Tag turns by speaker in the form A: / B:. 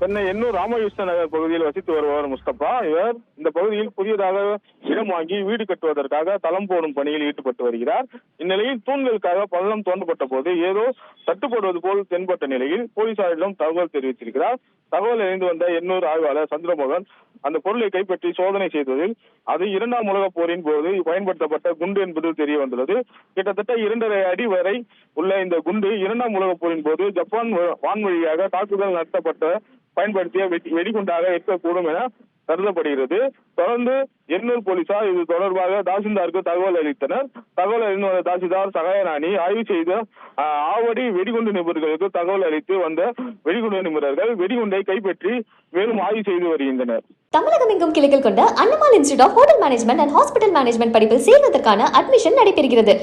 A: சென்னை எண்ணூர் ராமகிருஷ்ண நகர் பகுதியில் வசித்து வருபவர் முஸ்தபா. இவர் இந்த பகுதியில் புதியதாக இடம் வாங்கி வீடு கட்டுவதற்காக தளம் போடும் பணியில் ஈடுபட்டு வருகிறார். இந்நிலையில் தூண்களுக்காக பள்ளம் தோண்டப்பட்ட போது ஏதோ தட்டுப்படுவது போல் தென்பட்ட நிலையில் போலீசாரிடம் தகவல் தெரிவித்திருக்கிறார். தகவல் அறிந்து வந்த எண்ணூர் ஆய்வாளர் சந்திரமோகன் அந்த பொருளை கைப்பற்றி சோதனை செய்ததில் அது இரண்டாம் உலகப் போரின் போது பயன்படுத்தப்பட்ட குண்டு என்பது தெரிய வந்துள்ளது. கிட்டத்தட்ட இரண்டரை அடி வரை உள்ள இந்த குண்டு இரண்டாம் உலகப் போரின் போது ஜப்பான் வான்வழியாக தாக்குதல் நடத்தப்பட்ட பயன்படுத்திய வெடிகுண்டாக இருக்கக்கூடும் என கருதப்படுகிறது. தொடர்ந்து எண்ணூர் போலீசார் இது தொடர்பாக தாசில்தாருக்கு தகவல் அளித்தனர். தகவல் அறிந்து வந்த தாசில்தார் சகாயராணி ஆய்வு செய்த ஆவடி வெடிகுண்டு நிபுணர்களுக்கு தகவல் அளித்து வந்த வெடிகுண்டு நிபுணர்கள் வெடிகுண்டை கைப்பற்றி மேலும் ஆய்வு செய்து வருகின்றனர்.
B: தமிழகம் எங்கும் கிளைகள் கொண்ட Annamal institute of hotel management and hospital management படிப்பில் சேர்வதற்கான அட்மிஷன் நடைபெறுகிறது.